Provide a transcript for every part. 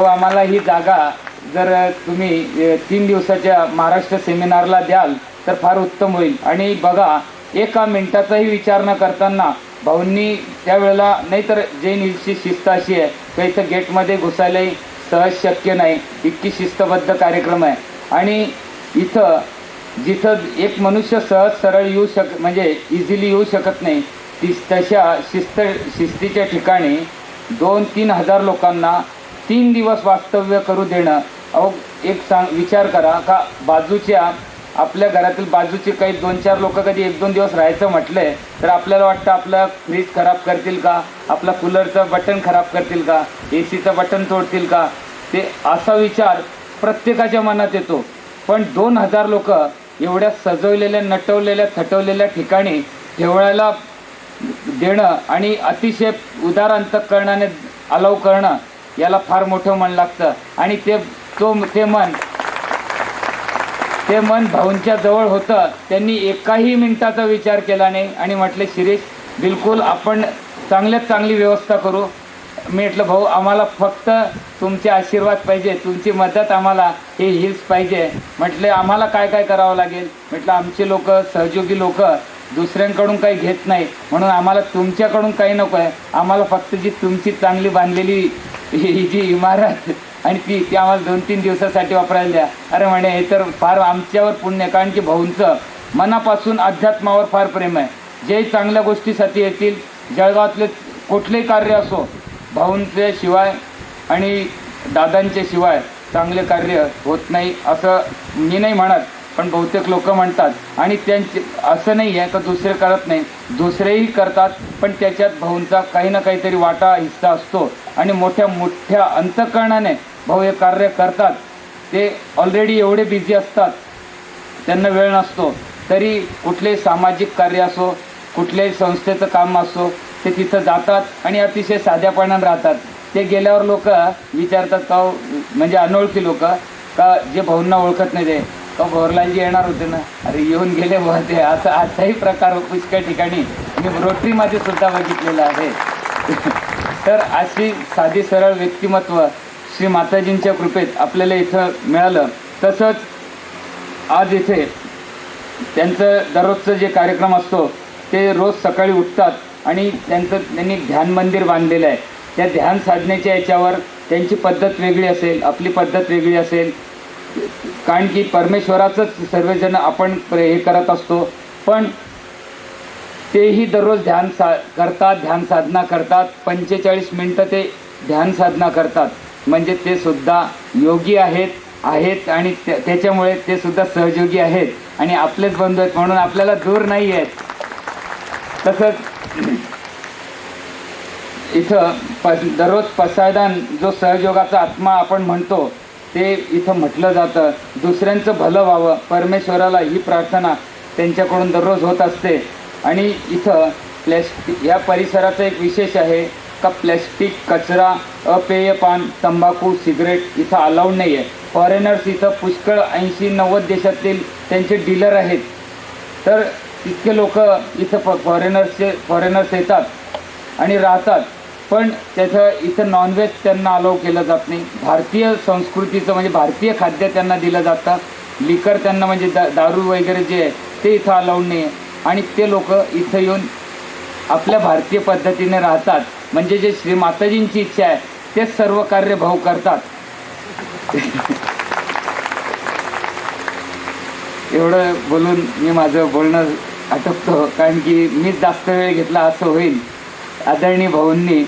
भाऊ आम्हाला ही जागा जर तुम्ही तीन दिवसाच्या महाराष्ट्र सेमिनारला द्याल तर फार उत्तम होईल. आणि बघा एका मिनिटाचाही विचार न करताना भाऊंनी त्यावेळेला नाहीतर जैन हिलची शिस्त अशी आहे का इथं गेटमध्ये घुसायलाही सहज शक्य नाही. इतकी शिस्तबद्ध कार्यक्रम आहे. आणि इथं जिथं एक मनुष्य सहज सरळ येऊ शक म्हणजे इझिली येऊ शकत नाही ती तशा शिस्त शिस्तीच्या ठिकाणी दोन तीन हजार लोकांना तीन दिवस वास्तव्य करू देणं. अहो एक सांग विचार करा. का बाजूच्या आपल्या घरातील बाजूचे काही दोन चार लोक कधी एक दोन दिवस राहायचं म्हटलंय तर आपल्याला वाटतं आपलं फ्रीज खराब करतील का? आपला कूलरचं बटन खराब करतील का? ए सीचं बटन तोडतील का? ते असा विचार प्रत्येकाच्या मनात येतो. पण दोन हजार लोक एवढ्या सजवलेल्या नटवलेल्या थटवलेल्या ठिकाणी ठेवण्याला देणं आणि अतिशय उदार अंतकरणाने अलाव करणं याला फार मोठं मन लागतं. आणि ते तो ते मन ते मन भाऊंच्या जवळ होतं. त्यांनी एकाही मिनिटाचा विचार केला नाही. आणि म्हटले शिरीष बिलकुल आपण चांगल्यात चांगली व्यवस्था करू. मी म्हटलं भाऊ आम्हाला फक्त तुमचे आशीर्वाद पाहिजे. तुमची मदत आम्हाला हे हिल्स पाहिजे. म्हटले आम्हाला काय काय करावं लागेल? म्हटलं आमचे लोक सहयोगी लोक दुसऱ्यांकडून काही घेत नाही म्हणून आम्हाला तुमच्याकडून काही नको आहे. आम्हाला फक्त जी तुमची चांगली बांधलेली ही ही जी इमारत आणि ती ती आम्हाला दोन तीन दिवसासाठी वापरायला द्या अरे म्हणे हे तर फार आमच्यावर पुण्य आहे. कारण की भाऊंचं मनापासून अध्यात्मावर फार प्रेम आहे जे चांगल्या गोष्टीसाठी येतील जळगावातले कुठलेही कार्य असो भाऊंच्या शिवाय आणि दादांच्या शिवाय चांगले कार्य होत नाही असं मी नाही म्हणत पण बहुतेक लोक म्हणतात आणि त्यांचे असं नाही आहे का दुसरे करत नाही? दुसरेही करतात पण त्याच्यात भाऊंचा काही ना काहीतरी वाटा हिस्सा असतो. आणि मोठ्या मोठ्या अंतकरणाने भाऊ हे कार्य करतात. ते ऑलरेडी एवढे बिझी असतात. त्यांना वेळ नसतो. तरी कुठले सामाजिक कार्य असो कुठल्याही संस्थेचं काम असो ते तिथं जातात आणि अतिशय साध्यापणानं राहतात. ते गेल्यावर लोक विचारतात का म्हणजे अनोळखी लोक का जे भाऊंना ओळखत नाही ते? का भोरलालजी येणार होते ना. अरे येऊन गेले बुवा असा असाही प्रकार हो पुष्कळ ठिकाणी. मी रोटरीमध्ये सुद्धा बघितलेला आहे. तर अशी साधी सरळ व्यक्तिमत्व श्री माताजींच्या कृपेत आपल्याला इथं मिळालं. तसंच आज इथे त्यांचं दररोजचं जे कार्यक्रम असतो ते रोज सकाळी उठतात आणि त्यांचं त्यांनी ध्यान मंदिर बांधलेलं आहे. त्या ध्यान साधनेच्या याच्यावर त्यांची पद्धत वेगळी असेल आपली पद्धत वेगळी असेल कारण की परमेश्वराचंच सर्वजण आपण हे करत असतो. पण तेही दररोज ध्यान सा करतात ध्यान साधना करतात. पंचेचाळीस मिनटं ते ध्यान साधना करतात. म्हणजे ते सुद्धा योगी आहेत आहेत आणि त्या- त्याच्यामुळे ते सुद्धा सहयोगी आहेत. आणि आपलेच बंधू आहेत म्हणून आपल्याला दूर नाही आहेत. तसंच इथं प दररोज पसायदान जो सहयोगाचा आत्मा आपण म्हणतो ते इथं म्हटलं जातं. दुसऱ्यांचं भलं व्हावं. परमेश्वराला ही प्रार्थना त्यांच्याकडून दररोज होत असते. आणि इथं प्लॅस्टिक या परिसराचं एक विशेष आहे का प्लॅस्टिक कचरा अपेय पान तंबाखू सिगरेट इथं अलाउड नाही आहे फॉरेनर्स इथं पुष्कळ ऐंशी नव्वद देशातील त्यांचे डीलर आहेत. तर इतके लोक इथं फ फॉरेनर्सचे फॉरेनर्स येतात आणि राहतात. पण त्याचं इथं नॉनव्हेज त्यांना अलाव केलं जात नाही. भारतीय संस्कृतीचं म्हणजे भारतीय खाद्य त्यांना दिलं जातं. लिकर त्यांना म्हणजे दा दारू वगैरे जे आहे ते इथं अलाउड नाही आहे आणि ते लोक इथं येऊन आपल्या भारतीय पद्धतीने राहतात. म्हणजे जे श्री माताजींची इच्छा आहे ते सर्व कार्य भाऊ करतात. एवढं बोलून मी माझं बोलणं आटपतो. कारण की मीच जास्त वेळ घेतला असं होईल. आदरणीय भाऊंनी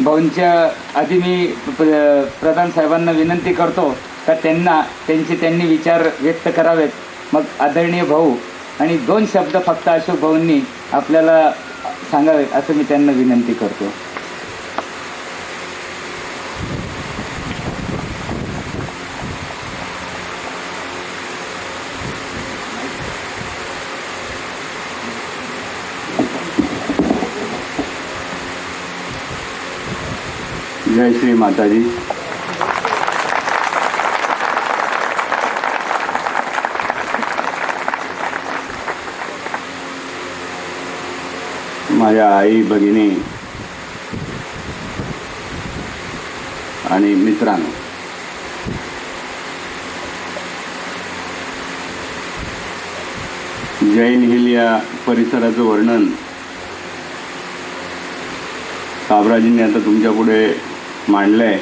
भाऊंच्या आधी मी प्रधान साहेबांना विनंती करतो का त्यांना त्यांचे त्यांनी विचार व्यक्त करावेत. मग आदरणीय भाऊ आणि दोन शब्द फक्त अशोक भाऊंनी आपल्याला सांगावेत असं मी त्यांना विनंती करतो. जय श्री माताजी. माझ्या आई भगिनी आणि मित्रांनो जैन हिल या परिसराचं वर्णन साबराजींनी आता तुमच्यापुढे मांडलं आहे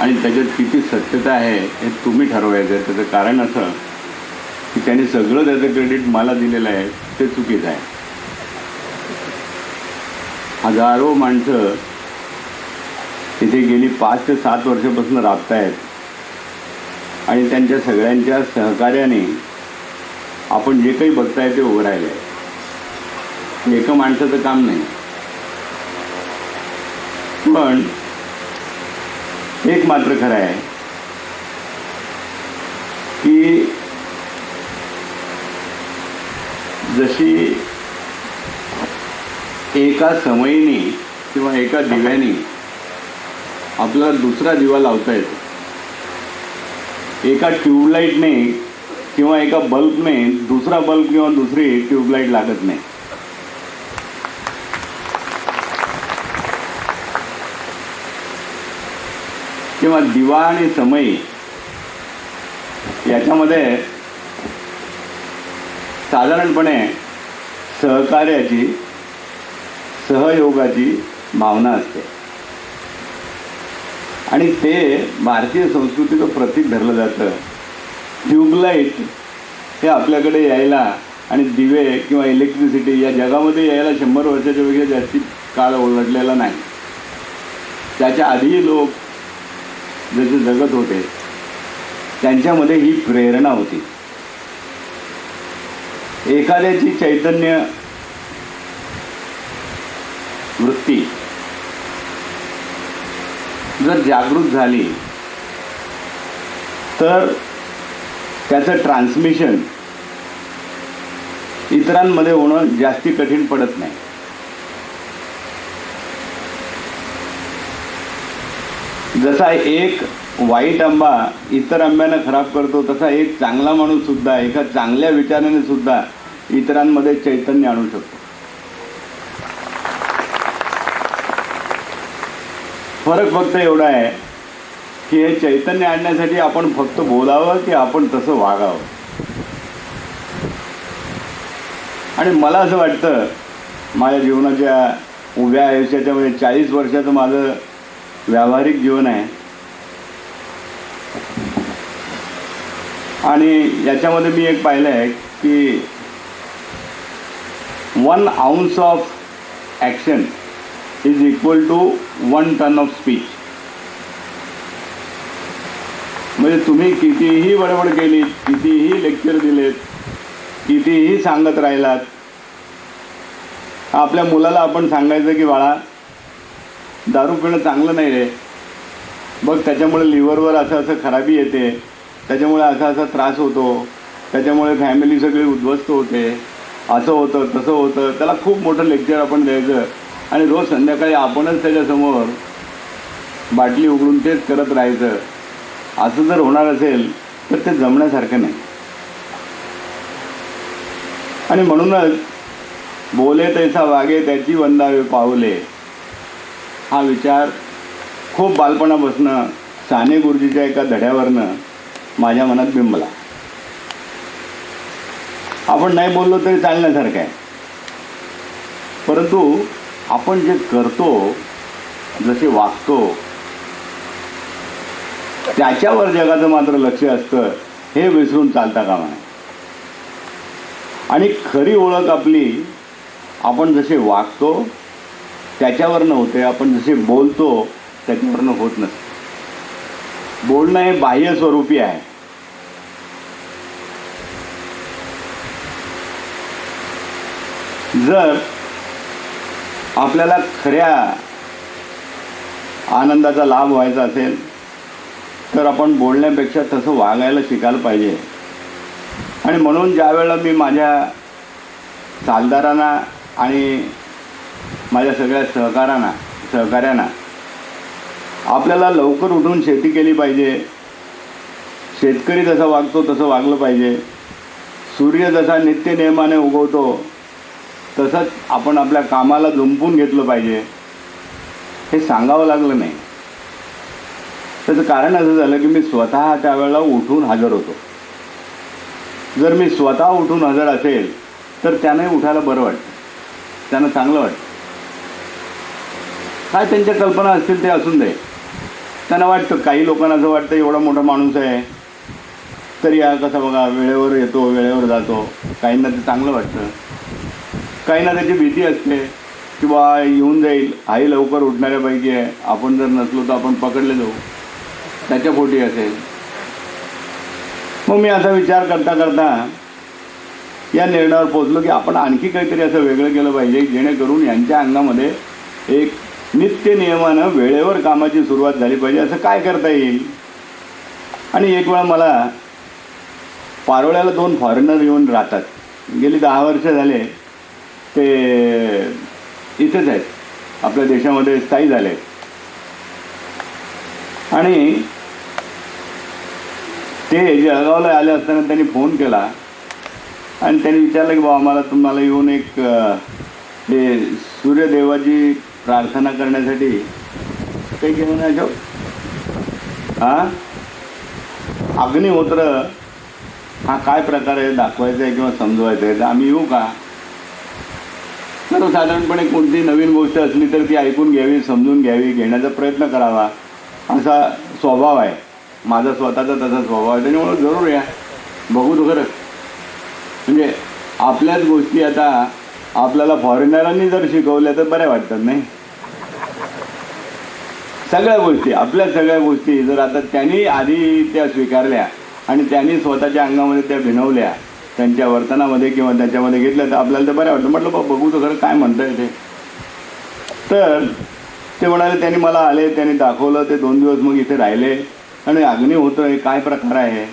आणि त्याच्यात किती सत्यता आहे हे तुम्ही ठरवायचं आहे. त्याचं कारण असं की त्याने सगळं त्याचं क्रेडिट मला दिलेलं आहे ते चुकीचं आहे. हजारो माणसं तिथे गेली पाच ते सात वर्षापासून राबतायत. आणि त्यांच्या सगळ्यांच्या सहकार्याने आपण जे काही बघताय ते उभं राहिलं आहे एका माणसाचं काम नाही. पण एक मात्र खरं आहे की जशी एका समयीने किंवा एका दिव्याने आपला दुसरा दिवा लावता येतो एका ट्यूबलाईटने किंवा एका बल्बने दुसरा बल्ब किंवा दुसरी ट्यूबलाईट लागत नाही. किंवा दिवा आणि समय याच्यामध्ये साधारणपणे सहकार्याची सहयोगाची भावना असते. आणि ते भारतीय संस्कृतीचं प्रतीक धरलं जातं. ट्यूबलाईट हे आपल्याकडे यायला आणि दिवे किंवा इलेक्ट्रिसिटी या जगामध्ये यायला शंभर वर्षाच्या पेक्षा जास्ती काळ ओलाटलेला नाही. त्याच्या आधी लोक जसे जगत होते त्यांच्यामध्ये ही प्रेरणा होती. एखाद्याची चैतन्य वृत्ती जर जागृत झाली तर त्याचं ट्रान्समिशन इतरांमध्ये होणं जास्ती कठीण पडत नाही. जसा एक वाईट आंबा इतर आंब्यानं खराब करतो तसा एक चांगला माणूस सुद्धा एका चांगल्या विचाराने सुद्धा इतरांमध्ये चैतन्य आणू शकतो. फरक फक्त एवढा आहे की हे चैतन्य आणण्यासाठी आपण फक्त बोलावं की आपण तसं वागावं. आणि मला असं वाटतं माझ्या जीवनाच्या उभ्या आयुष्याच्यामध्ये म्हणजे चाळीस वर्षाचं माझं व्यावहारिक जीवन आहे. आणि याच्यामध्ये मी एक पाहिलं आहे की one ounce of action is equal to one ton of speech म्हणजे तुम्ही कितीही बडबड केली कितीही लेक्चर दिलेत कितीही सांगत राहिलात आपल्या मुलाला आपण सांगायचं की बाळा दारू पिणं चांगलं नाही रे बघ त्याच्यामुळे लिव्हरवर असं असं खराबी येते. त्याच्यामुळे असा असा त्रास होतो. त्याच्यामुळे फॅमिली सगळी उद्ध्वस्त होते. असं होतं तसं होतं. त्याला खूप मोठं लेक्चर आपण द्यायचं. आणि रोज संध्याकाळी आपणच त्याच्यासमोर बाटली उघडून तेच करत राहायचं. असं जर होणार असेल तर ते जमण्यासारखं नाही. आणि म्हणूनच बोले तैसा वागे त्याची वंदावे पावले हा विचार खूप बालपणापासनं साने गुरुजीच्या एका धड्यावरनं माझ्या मनात बिंबला. आपण नाही बोललो तरी चालण्यासारखं आहे. परंतु आपण जे करतो जसे वागतो त्याच्यावर जगाचं मात्र लक्ष असतं हे विसरून चालता कामा नये. आणि खरी ओळख आपली आपण जसे वागतो त्याच्यावरनं होते आपण जसे बोलतो त्याच्यावरनं होत नसते. बोलणं हे बाह्य स्वरूपी आहे. जर आपल्याला खऱ्या आनंदाचा लाभ व्हायचा असेल तर आपण बोलण्यापेक्षा तसं वागायला शिकायला पाहिजे. आणि म्हणून ज्या वेळेला मी माझ्या चालदारांना आणि माझ्या सगळ्या सहकारांना सहकाऱ्यांना. आपल्याला लवकर उठून शेती केली पाहिजे. शेतकरी जसा वागतो तसं वागलं पाहिजे. सूर्य जसा नित्यनियमाने उगवतो तसंच आपण आपल्या कामाला जुंपून घेतलं पाहिजे. हे सांगावं लागलं नाही. त्याचं कारण असं झालं की मी स्वतः त्यावेळेला उठून हजर होतो. जर मी स्वतः उठून हजर असेल तर त्यानंही उठायला बरं वाटतं. त्यांना चांगलं वाटतं. काय त्यांच्या कल्पना असतील ते असून दे. त्यांना वाटतं काही लोकांना असं वाटतं एवढा मोठा माणूस आहे. तरी हा कसा बघा वेळेवर येतो वेळेवर जातो. काहींना ते चांगलं वाटतं. काहींना त्याची भीती असते की बा येऊन जाईल. आई लवकर उठणाऱ्यापैकी आहे. आपण जर नसलो तर आपण पकडले जाऊ. त्याच्या पोटी असेल. मग मी असा विचार करता करता या निर्णयावर पोचलो की आपण आणखी काहीतरी असं वेगळं केलं पाहिजे जेणेकरून यांच्या अंगामध्ये एक नित्य नियमानं वेळेवर कामाची सुरुवात झाली पाहिजे. असं काय करता येईल? आणि एक वेळा मला पारोळ्याला दोन फॉरेनर येऊन राहतात. गेली दहा वर्ष झाले ते इथेच आहेत. आपल्या देशामध्ये स्थायी झाले. आणि ते जळगावला आले असताना त्यांनी फोन केला. आणि त्यांनी विचारलं की बाबा आम्हाला तुम्हाला येऊन एक ते सूर्यदेवाची प्रार्थना करण्यासाठी ते घेऊन यायचो हां? अग्निहोत्र हा काय प्रकार आहे दाखवायचा आहे किंवा समजवायचा आहे तर आम्ही येऊ का? सर्वसाधारणपणे कोणती नवीन गोष्ट असली तर ती ऐकून घ्यावी समजून घ्यावी घेण्याचा प्रयत्न करावा. असा स्वभाव आहे. माझा स्वतःचा तसा स्वभाव आहे. त्यामुळे जरूर या. बघू तो खरं म्हणजे आपल्याच गोष्टी आता आपल्याला फॉरेनरांनी जर शिकवल्या तर बऱ्या वाटतात नाही? सगळ्या गोष्टी आपल्या सगळ्या गोष्टी जर आता त्यांनी आधी त्या स्वीकारल्या आणि त्यांनी स्वतःच्या अंगामध्ये त्या भिनवल्या त्यांच्या वर्तनामध्ये किंवा त्याच्यामध्ये घेतल्या तर आपल्याला तर बऱ्या वाटतं. म्हटलं बा बघू तर खरं काय म्हणता येते तर ते म्हणाले त्यांनी मला आले त्यांनी दाखवलं ते दोन दिवस मग इथे राहिले आणि अग्निहोत्र हे काय प्रकार आहे?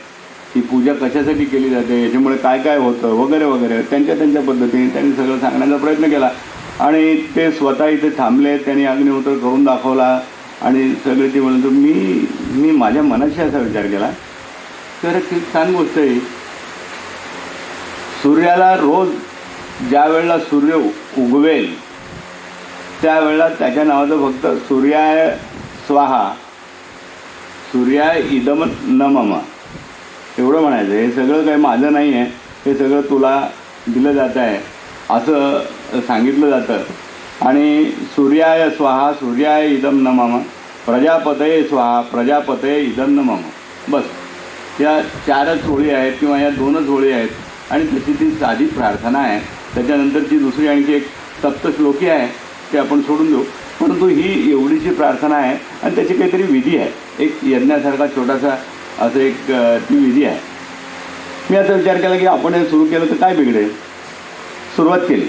ही पूजा कशासाठी केली जाते याच्यामुळे काय काय होतं वगैरे वगैरे त्यांच्या त्यांच्या पद्धतीने त्यांनी सगळं सांगण्याचा प्रयत्न केला. आणि ते स्वतः इथे थांबले त्यांनी अग्निहोत्र करून दाखवला आणि सगळे ते म्हणतो मी मी माझ्या मनाशी असा विचार केला. तर ती छान गोष्ट आहे सूर्याला रोज ज्या वेळेला सूर्य उगवेल त्यावेळेला त्याच्या नावाचं फक्त सूर्याय स्वाहा सूर्याय इदम न एवढं म्हणायचं हे सगळं काही माझं नाही आहे हे सगळं तुला दिलं जात आहे असं सांगितलं जातं. आणि सूर्याय स्वाहा सूर्याय इदम न मम प्रजापतये स्वाहा प्रजापतये इदम न मम बस. या चारच होळी आहेत किंवा या दोनच होळी आहेत आणि तशी ती साधी प्रार्थना आहे. त्याच्यानंतरची दुसरी आणखी एक सप्तश्लोकी आहे ते आपण सोडून देऊ. परंतु ही एवढीशी प्रार्थना आहे आणि त्याची काहीतरी विधी आहे. एक यज्ञासारखा छोटासा असं एक ती विधी आहे. मी असा विचार केला की आपण हे सुरू केलं तर काय बिघडेल? सुरुवात केली.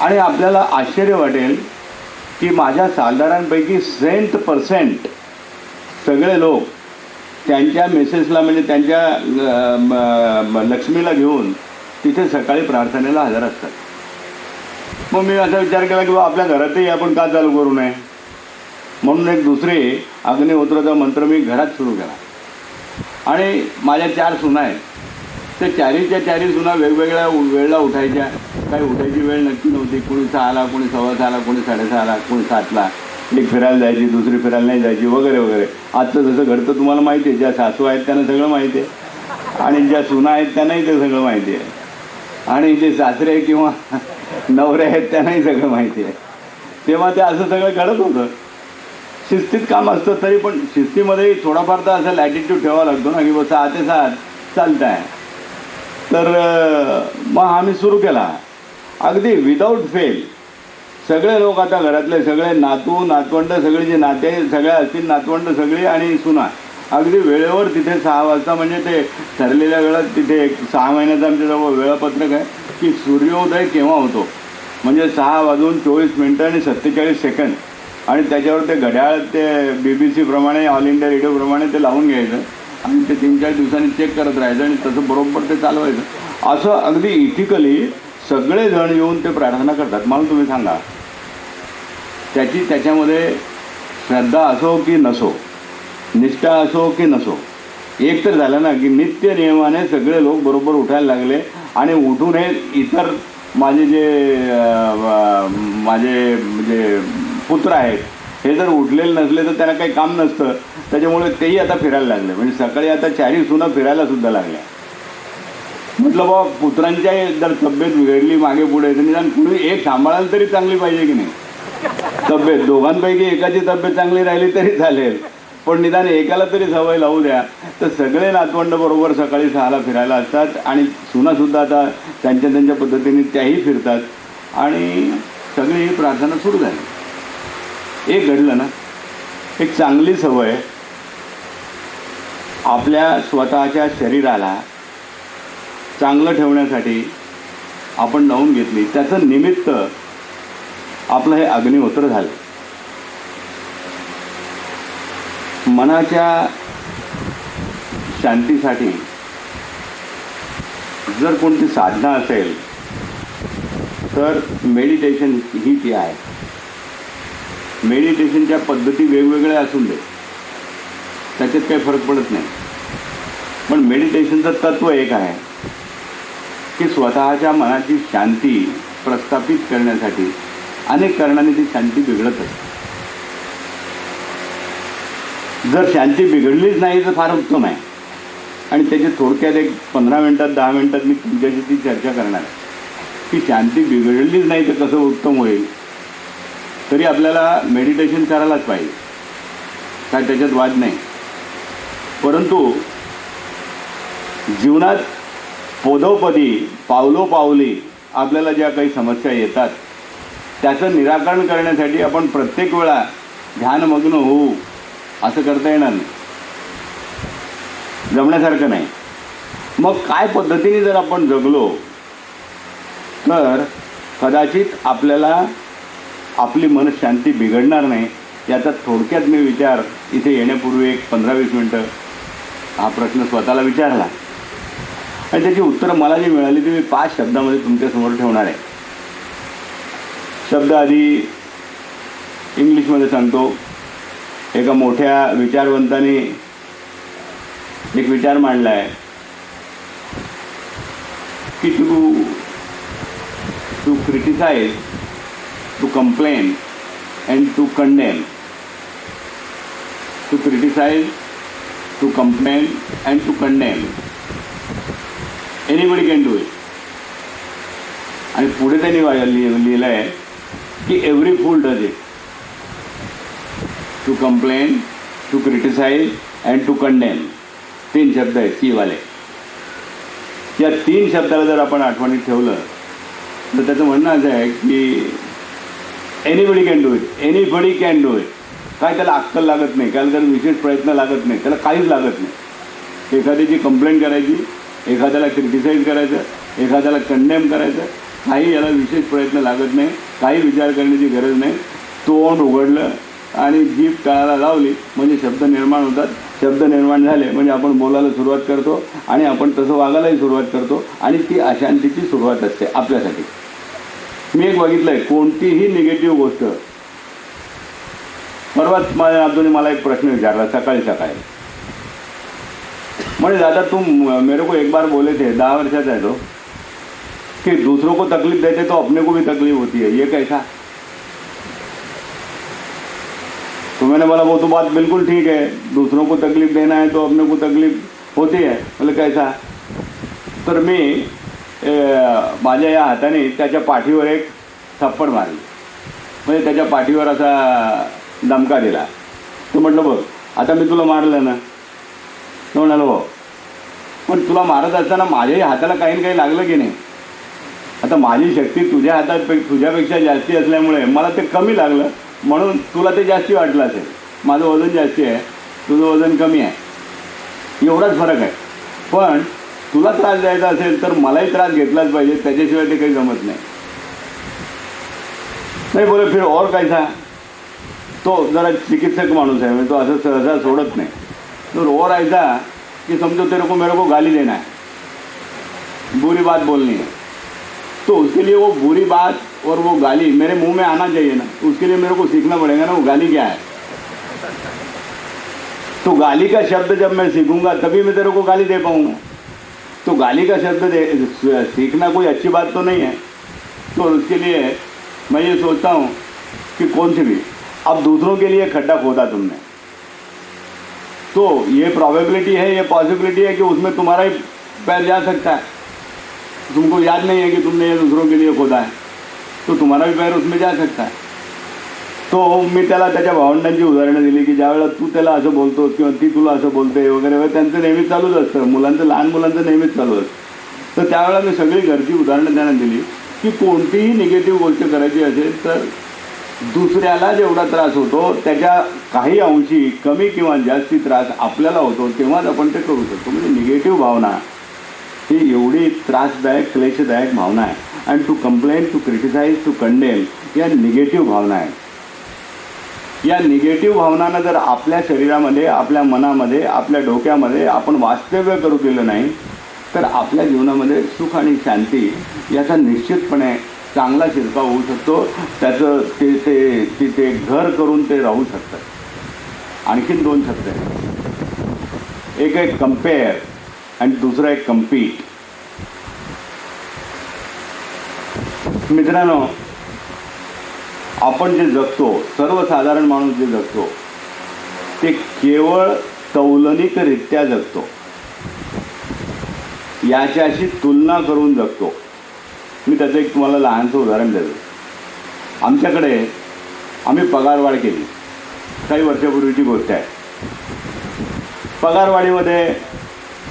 आणि आपल्याला आश्चर्य वाटेल की माझ्या सालदारांपैकी सेंट पर्सेंट सगळे लोक त्यांच्या मेसेसला म्हणजे त्यांच्या म- लक्ष्मीला घेऊन तिथे सकाळी प्रार्थनेला हजर असतात. मग मी असा विचार केला की बा आपल्या घरातही आपण का चालू करू नये? म्हणून एक दुसरे अग्निहोत्राचा मंत्र मी घरात सुरू केला. आणि माझ्या चार सुना आहेत. त्या चारीच्या चारी सुना वेगवेगळ्या वेळेला उठायच्या. काही उठायची वेळ नक्की नव्हती. कोणी सहाला कोणी सव्वा सहाला कोणी साडेसहाला कोणी सातला. एक फिरायला जायची दुसरी फिरायला नाही जायची वगैरे वगैरे. आजचं जसं घडतं तुम्हाला माहिती आहे. ज्या सासू आहेत त्यांना सगळं माहिती आहे. आणि ज्या सुना आहेत त्यांनाही ते सगळं माहिती आहे. आणि जे सासरे किंवा नवरे आहेत त्यांनाही सगळं माहिती आहे. तेव्हा ते असं सगळं घडत होतं. शिस्तीत काम असतं तरी पण शिस्तीमध्ये थोडाफार तर असेल ॲटिट्यूड ठेवावा लागतो ना की बस सहा ते सात चालत आहे तर मग आम्ही सुरू केला. अगदी विदाऊट फेल सगळे लोक आता घरातले सगळे नातू नातवंड सगळे जे नाते सगळे असतील नातवंड सगळी आणि सुना. अगदी वेळेवर तिथे सहा वाजता म्हणजे ते ठरलेल्या वेळात तिथे एक सहा महिन्याचं आमच्याजवळ वेळापत्रक आहे की सूर्योदय केव्हा होतो? म्हणजे सहा वाजून चोवीस मिनटं आणि सत्तेचाळीस सेकंद आणि त्याच्यावर ते घड्याळ ते बी बी सीप्रमाणे ऑल इंडिया रेडिओप्रमाणे ते लावून घ्यायचं. आणि ते तीन चार दिवसांनी चेक करत राहायचं आणि तसं बरोबर ते चालवायचं. असं अगदी इथिकली सगळेजण येऊन ते प्रार्थना करतात. मला तुम्ही सांगा. त्याची त्याच्यामध्ये श्रद्धा असो की नसो निष्ठा असो की नसो एक तर झालं ना की नित्य नियमाने सगळे लोक बरोबर उठायला लागले आणि उठून हे इतर माझे जे माझे म्हणजे पुत्र आहेत. हे जर उठलेले नसले तर त्यांना काही काम नसतं. त्याच्यामुळे तेही आता फिरायला लागले. म्हणजे सकाळी आता चारी सुना फिरायला सुद्धा लागल्या. म्हटलं बाबा पुत्रांच्या जर तब्येत बिघडली मागे पुढे तर निदान कुणी एक सांभाळायला तरी चांगली पाहिजे की नाही? तब्येत दोघांपैकी एकाची तब्येत चांगली राहिली तरी चालेल. पण निदान एकाला तरी सवय लावू द्या. तर सगळे नातवंड बरोबर सकाळी सहाला फिरायला असतात आणि सुनासुद्धा आता त्यांच्या त्यांच्या पद्धतीने त्याही फिरतात. आणि सगळी ही प्रार्थना सुरू झाली. एक घडलं ना एक चांगली सवय. आपल्या स्वतःच्या शरीराला चांगलं ठेवण्यासाठी आपण लावून घेतली. त्याचं निमित्त आपलं हे अग्निहोत्र झालं. मनाच्या शांतीसाठी जर कोणती साधना असेल तर मेडिटेशन ही ती आहे. मेडिटेशनच्या पद्धती वेगवेगळ्या असून दे. त्याच्यात काही फरक पडत नाही. पण मेडिटेशनचं तत्व एक आहे की स्वतःच्या मनाची शांती प्रस्थापित करण्यासाठी अनेक कारणाने ती शांती बिघडत असते. जर शांती बिघडलीच नाही तर फार उत्तम आहे. आणि त्याची थोडक्यात एक पंधरा मिनटात दहा मिनटात मी तुमच्याशी ती चर्चा करणार की शांती बिघडलीच नाही तर कसं उत्तम होईल? तरी आपल्याला मेडिटेशन करायलाच पाहिजे. काय त्याच्यात वाद नाही. परंतु जीवनात पोधोपदी पावलोपावली आपल्याला ज्या काही समस्या येतात त्याचं निराकरण करण्यासाठी आपण प्रत्येक वेळा ध्यानमग्न होऊ असं करता येणार नाही. जमण्यासारखं नाही. मग काय पद्धतीने जर आपण जगलो तर कदाचित आपल्याला आपली मनशांती बिघडणार नाही याचा थोडक्यात मी विचार इथे येण्यापूर्वी एक पंधरा वीस मिनटं हा प्रश्न स्वतःला विचारला. आणि त्याची उत्तरं मला जी मिळाली ती मी पाच शब्दामध्ये तुमच्यासमोर ठेवणार आहे. शब्द आधी इंग्लिशमध्ये सांगतो. एका मोठ्या विचारवंताने एक विचार मांडला आहे की to to criticise to complain and to condemn to criticise to complain and to condemn anybody can do it आणि पुढे त्यांनी लिहिलं आहे की every fool does it to complain to criticise and to condemn तीन शब्द आहेत कीवाले या तीन शब्दाला जर आपण आठवणीत ठेवलं तर त्याचं म्हणणं असं आहे की anybody can do it anybody can do it काय त्याला अक्कल लागत नाही. काय त्याला विशेष प्रयत्न लागत नाही. त्याला काहीच लागत नाही. एखाद्याची कंप्लेंट करायची एखाद्याला क्रिटिसाईज करायचं एखाद्याला कंडेम करायचं काही याला विशेष प्रयत्न लागत नाही. काही विचार करण्याची गरज नाही. तोंड उघडलं आणि जीप तळाला लावली म्हणजे शब्द निर्माण होतात. शब्द निर्माण झाले म्हणजे आपण बोलायला सुरुवात करतो आणि आपण तसं वागायलाही सुरुवात करतो आणि ती अशांतीची सुरुवात असते आपल्यासाठी. मी एक बघितलं आहे कोणतीही निगेटिव्ह गोष्ट. परवाच माझ्या नातूने मला एक प्रश्न विचारला सकाळी सकाळी. म्हणजे दादा तुम मेरे को एक बार बोले थे दहा वर्षाचा आहे तो कि दूसरों को तकलीफ देते तो अपने को भी तकलीफ होती है ये कैसा? तो मैंने बोला वो तो बात बिल्कुल ठीक है दूसरों को तकलीफ देना है तो अपने को तकलीफ होती है बोले कैसा? तर मी माझ्या या हाताने त्याच्या पाठीवर एक थप्पड मारली. म्हणजे त्याच्या पाठीवर असा दमका दिला. तो म्हटलं बघ आता मी तुला मारलं ना? तो म्हणालो हो. भाऊ पण तुला मारत असताना माझ्याही हाताला काही ना काही लागलं की नाही? आता माझी शक्ती तुझ्या हातात पे तुझ्यापेक्षा जास्ती असल्यामुळे मला ते कमी लागलं. म्हणून तुला ते जास्ती वाटलं असेल. माझं वजन जास्ती आहे. तुझं वजन कमी आहे. एवढाच फरक आहे. पण तुला त्रास द्यायचा असेल तर मलाही त्रास घेतलाच पाहिजे, त्याच्याशिवाय ते काही जमत नाही. नाही, बोले, फिर और कैसा तो जरा चिकित्सक माणूस है मैं तो असं सहसा सोडत नाही. तो और ऐसा कि समझो तेरे को मेरे को गाली देना है बुरी बात बोलनी है तो उसके लिए वो बुरी बात और वो गाली मेरे मुँह में आना चाहिए ना. उसके लिए मेरे को सीखना पड़ेगा ना वो गाली क्या है. तो गाली का शब्द जब मैं सीखूँगा, तभी मैं तेरे को गाली दे पाऊँगा. तो गाली का शब्द सीखना कोई अच्छी बात तो नहीं है। तो उसके लिए मैं ये सोचता हूँ कि कौन सी भी। अब दूसरों के लिए खड्डा खोदा तुमने। तो ये प्रोबेबिलिटी है, ये पॉसिबिलिटी है कि उसमें तुम्हारा ही पैर जा सकता है। तुमको याद नहीं है कि तुमने ये दूसरों के लिए खोदा है। तो तुम्हारा भी पैर उसमें जा सकता है। तो मी त्याला त्याच्या भावंडांची उदाहरणं दिली की ज्यावेळेला तू त्याला असं बोलतो किंवा ती तुला असं बोलते वगैरे वगैरे त्यांचं नेहमीच चालूच असतं. मुलांचं लहान मुलांचं नेहमीच चालू असतं. तर त्यावेळेला मी सगळी घरची उदाहरणं त्यांना दिली की कोणतीही निगेटिव्ह गोष्ट करायची असेल तर दुसऱ्याला जेवढा त्रास होतो त्याच्या काही अंशी कमी किंवा जास्ती त्रास आपल्याला होतो तेव्हाच आपण ते करू शकतो. म्हणजे निगेटिव्ह भावना ही एवढी त्रासदायक क्लेशदायक भावना आहे. And to complain to criticise to condemn या निगेटिव्ह भावना आहेत. या निगेटिव्ह भावनांना जर आपल्या शरीरामध्ये आपल्या मनामध्ये आपल्या डोक्यामध्ये आपण वास्तव्य करू दिलं नाही तर आपल्या जीवनामध्ये सुख आणि शांती याचा निश्चितपणे चांगला शिरकाव होऊ शकतो. त्याचं ते ते तिथे घर करून ते राहू शकतात आणखीन दोन शब्द आहेत. एक आहे कंपेअर आणि दुसरा आहे कम्पीट मित्रांनो आपण जे जगतो सर्वसाधारण माणूस जे जगतो ते केवळ तौलनिकरित्या जगतो. याच्याशी तुलना करून जगतो. मी त्याचं एक तुम्हाला लहानसं उदाहरण देतो. आमच्याकडे आम्ही पगारवाढ केली. काही वर्षापूर्वीची गोष्ट आहे. पगारवाढीमध्ये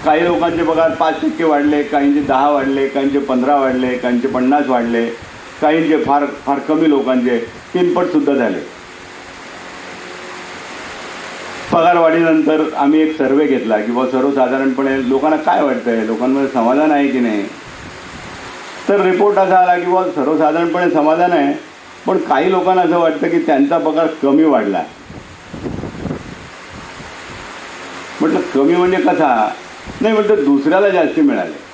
काही लोकांचे पगार पाच टक्के वाढले काहींचे दहा वाढले काहींचे पंधरा वाढले काहींचे पन्नास वाढले काहींचे फार फार कमी लोकांचे. तीनपटसुद्धा झाले. पगारवाढीनंतर आम्ही एक सर्वे घेतला की बाबा सर्वसाधारणपणे लोकांना काय वाटतंय? लोकांमध्ये समाधान आहे की नाही? तर रिपोर्ट असा आला की बाबा सर्वसाधारणपणे समाधान आहे पण काही लोकांना असं वाटतं की त्यांचा पगार कमी वाढला. म्हटलं कमी म्हणजे कसा? नाही म्हटलं दुसऱ्याला जास्ती मिळाले.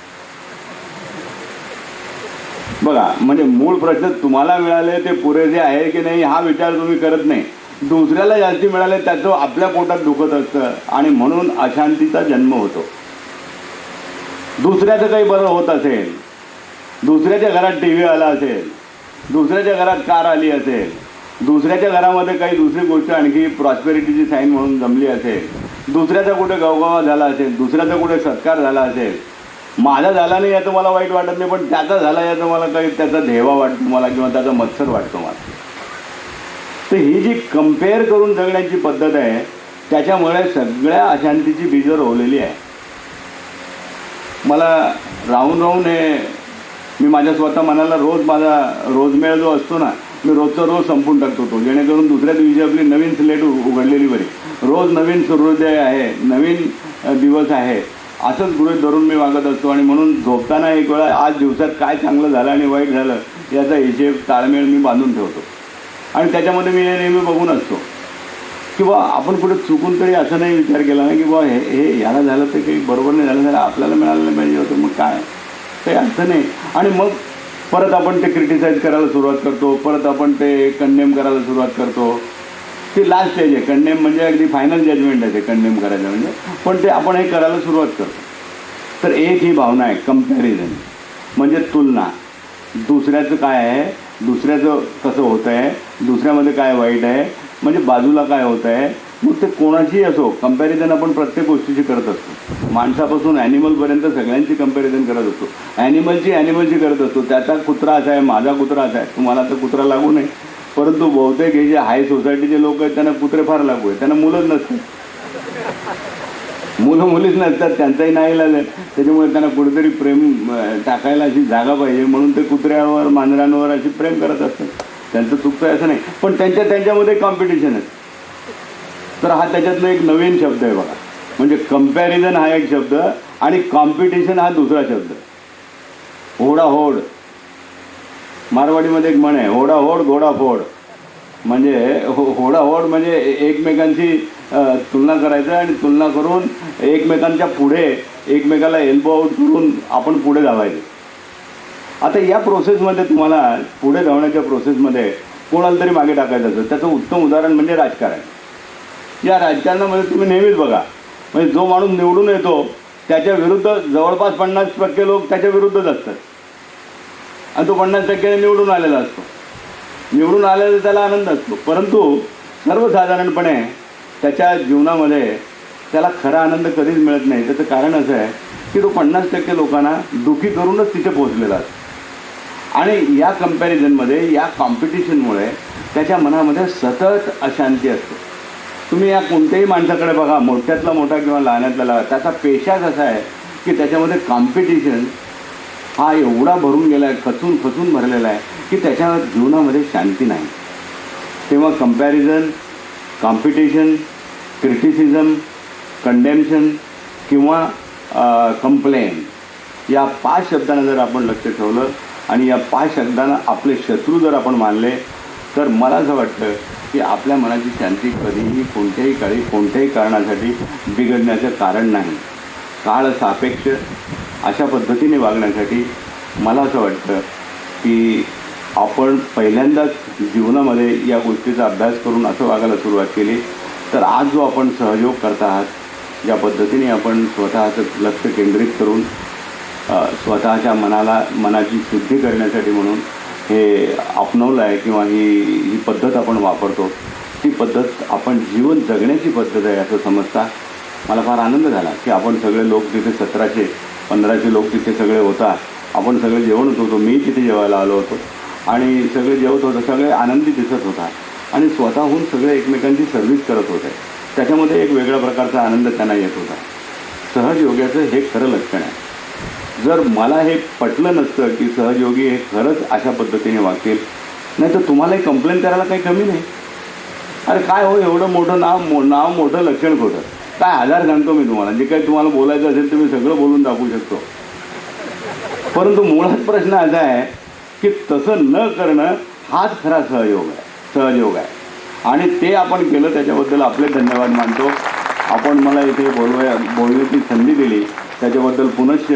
बघा म्हणजे मूळ प्रश्न तुम्हाला मिळाले ते पुरेसे आहे की नाही हा विचार तुम्ही करत नाही. दुसऱ्याला जास्ती मिळाले त्याचं आपल्या पोटात दुखत असतं. आणि म्हणून अशांतीचा जन्म होतो. दुसऱ्याचं काही बरं होत असेल दुसऱ्याच्या घरात टी व्ही आला असेल दुसऱ्याच्या घरात कार आली असेल दुसऱ्याच्या घरामध्ये काही दुसरी गोष्ट आणखी प्रॉस्पेरिटीची साईन म्हणून जमली असेल दुसऱ्याचा कुठे गवगवा झाला असेल दुसऱ्याचा कुठे सत्कार झाला असेल माझा झाला नाही याचं मला वाईट वाटत नाही पण त्याचा झाला याचं मला काही त्याचा धेवा वाटतो मला किंवा त्याचा मत्सर वाटतो मला. तर ही जी कंपेअर करून जगण्याची पद्धत आहे त्याच्यामुळे सगळ्या अशांतीची बीजं रोवलेली आहे. मला राहून राहून हे मी माझ्या स्वतः मनाला रोज माझा रोजमेळ जो असतो ना मी रोजचा रोज संपून टाकतो तो जेणेकरून दुसऱ्या दिवशी आपली नवीन स्लेट उघडलेली बरी. रोज नवीन सूर्योदय आहे नवीन दिवस आहे. असंच गृहित धरून मी वागत असतो आणि म्हणून झोपताना एक वेळा आज दिवसात काय चांगलं झालं आणि वाईट झालं याचा हिशेब ताळमेळ मी बांधून ठेवतो. आणि त्याच्यामध्ये मी हे नेहमी बघून असतो. की बा आपण कुठे चुकून तरी असं नाही विचार केला ना की बा हे हे याला झालं तर काही बरोबर नाही झालं तर आपल्याला मिळालं नाही पाहिजे होतं मग काय? काही अर्थ नाही. आणि मग परत आपण ते क्रिटिसाईज करायला सुरुवात करतो परत आपण ते कंडेम करायला सुरुवात करतो. ती लास्ट स्टेज आहे. कंडेम म्हणजे अगदी फायनल जजमेंट आहे ते कंडेम करायचं म्हणजे. पण ते आपण हे करायला सुरुवात करतो. तर एक ही भावना आहे कंपॅरिझन म्हणजे तुलना. दुसऱ्याचं काय आहे? दुसऱ्याचं कसं होतं आहे दुसऱ्यामध्ये काय वाईट आहे? म्हणजे बाजूला काय होतं आहे मग ते कोणाचीही असो कंपॅरिझन आपण प्रत्येक गोष्टीची करत असतो. माणसापासून ॲनिमलपर्यंत सगळ्यांची कंपॅरिझन करत असतो. ॲनिमलची ॲनिमलची करत असतो. त्याचा कुत्रा असा आहे माझा कुत्रा असा आहे. तुम्हाला तर कुत्रा लागू नये. परंतु बहुतेक हे जे हाय सोसायटीचे लोक आहेत त्यांना कुत्रे फार लागू आहेत. त्यांना मुलंच नसतात. मुलं मुलीच नसतात त्यांचाही नाही इलाज त्याच्यामुळे त्यांना कुठेतरी प्रेम टाकायला अशी जागा पाहिजे. म्हणून ते कुत्र्यांवर मांजरांवर अशी प्रेम करत असतात. त्यांचं चुकतं आहे असं नाही. पण त्यांच्या त्यांच्यामध्ये कॉम्पिटिशन आहे. तर हा त्याच्यातला एक नवीन शब्द आहे बघा. म्हणजे कंपॅरिझन हा एक शब्द आणि कॉम्पिटिशन हा दुसरा शब्द. होडा होड मारवाडीमध्ये एक म्हण आहे होडाहोड घोडाफोड. घोडा फोड म्हणजे हो होडा होड म्हणजे एकमेकांची तुलना करायचं आणि तुलना करून एकमेकांच्या पुढे एकमेकाला एल्बो आउट करून आपण पुढे धावायचं. आता या प्रोसेसमध्ये तुम्हाला पुढे धावण्याच्या प्रोसेसमध्ये कोणाला तरी मागे टाकायचं असतं त्याचं उत्तम उदाहरण म्हणजे राजकारण. या राजकारणामध्ये तुम्ही नेहमीच बघा म्हणजे जो माणूस निवडून येतो त्याच्या विरुद्ध जवळपास पन्नास टक्के लोक त्याच्या विरुद्धच असतात. आणि तो पन्नास टक्के निवडून आलेला असतो. निवडून आलेला त्याला आनंद असतो. परंतु सर्वसाधारणपणे त्याच्या जीवनामध्ये त्याला खरा आनंद कधीच मिळत नाही. त्याचं कारण असं आहे की तो पन्नास टक्के लोकांना दुखी करूनच तिथे पोहोचलेला असतो. आणि या कम्पॅरिझनमध्ये या कॉम्पिटिशनमुळे त्याच्या मनामध्ये सतत अशांती असते. तुम्ही या कोणत्याही माणसाकडे बघा मोठ्यातला मोठा किंवा लहानातला लहान त्याचा पेशाच असा आहे की त्याच्यामध्ये कॉम्पिटिशन हा एवढा भरून गेला आहे खचून खचून भरलेला आहे की त्याच्या जीवनामध्ये शांती नाही. तेव्हा कंपॅरिझन कॉम्पिटिशन क्रिटिसिझम कंडेम्शन किंवा कंप्लेन या पाच शब्दांना जर आपण लक्ष ठेवलं आणि या पाच शब्दांना आपले शत्रू जर आपण मानले तर मला असं वाटतं की आपल्या मनाची शांती कधीही कोणत्याही काळी कोणत्याही कारणासाठी बिघडण्याचं कारण नाही. काळ सापेक्ष अशा पद्धतीने वागण्यासाठी मला असं वाटतं की आपण पहिल्यांदाच जीवनामध्ये या गोष्टीचा अभ्यास करून असं वागायला सुरुवात केली तर आज जो आपण सहयोग करत आहात ज्या पद्धतीने आपण स्वतःचं लक्ष केंद्रित करून स्वतःच्या मनाला मनाची शुद्धी करण्यासाठी म्हणून हे अपनवलं आहे किंवा ही ही पद्धत आपण वापरतो ती पद्धत आपण जीवन जगण्याची पद्धत आहे असं समजता मला फार आनंद झाला की आपण सगळे लोक तिथे सतराशे पंधराशे लोक तिथे सगळे होता. आपण सगळे जेवणच होतो. मी तिथे जेवायला आलो होतो. आणि सगळे जेवत होतं. सगळे आनंदी दिसत होता. आणि स्वतःहून सगळे एकमेकांची सर्व्हिस करत होते. त्याच्यामध्ये एक वेगळ्या प्रकारचा आनंद त्यांना येत होता. सहजयोग्याचं हे खरं लक्षण आहे. जर मला हे पटलं नसतं की सहजयोगी हे खरंच अशा पद्धतीने वागतील नाही तर तुम्हालाही कंप्लेंट करायला काही कमी नाही. अरे काय हो एवढं मोठं नाव मो नाव मोठं लक्षण खोटं. काय आधार सांगतो मी तुम्हाला जे काही तुम्हाला बोलायचं असेल तुम्ही सगळं बोलून दाखवू शकतो. परंतु मुळात प्रश्न असा आहे की तसं न करणं हाच खरा सहयोग आहे सहयोग आहे. आणि ते आपण केलं त्याच्याबद्दल आपले धन्यवाद मानतो. आपण मला इथे बोलवाय बोलण्याची संधी दिली. त्याच्याबद्दल पुनश्च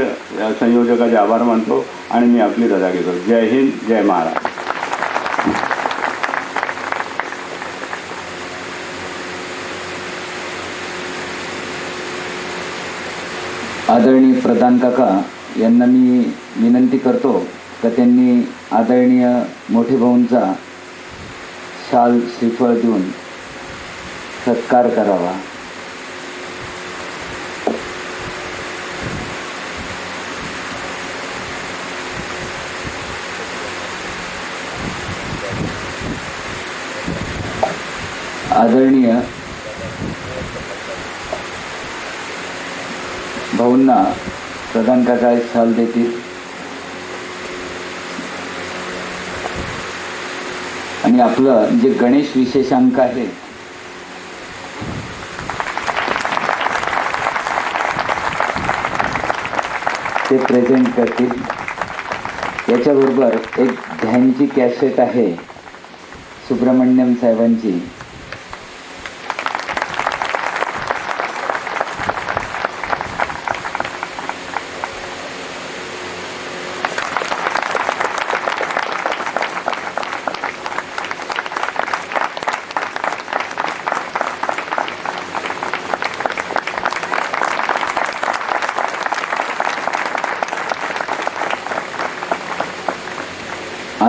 संयोजकाचे आभार मानतो. आणि मी आपली रजा घेतो जय हिंद जय महाराज आदरणीय प्रधान काका यांना मी विनंती करतो का त्यांनी आदरणीय मोठे भाऊंचा शाल श्रीफळ देऊन सत्कार करावा. आदरणीय भाऊंना प्रधान काका एक देतील. आणि आपलं जे गणेश विशेषांक आहे ते प्रेझेंट करतील. याच्याबरोबर एक ध्यानची कॅसेट आहे सुब्रमण्यम साहेबांची.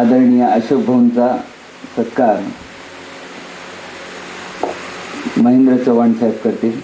आदरणीय अशोक भाऊंचा सत्कार महेंद्र चव्हाण साहेब करतील.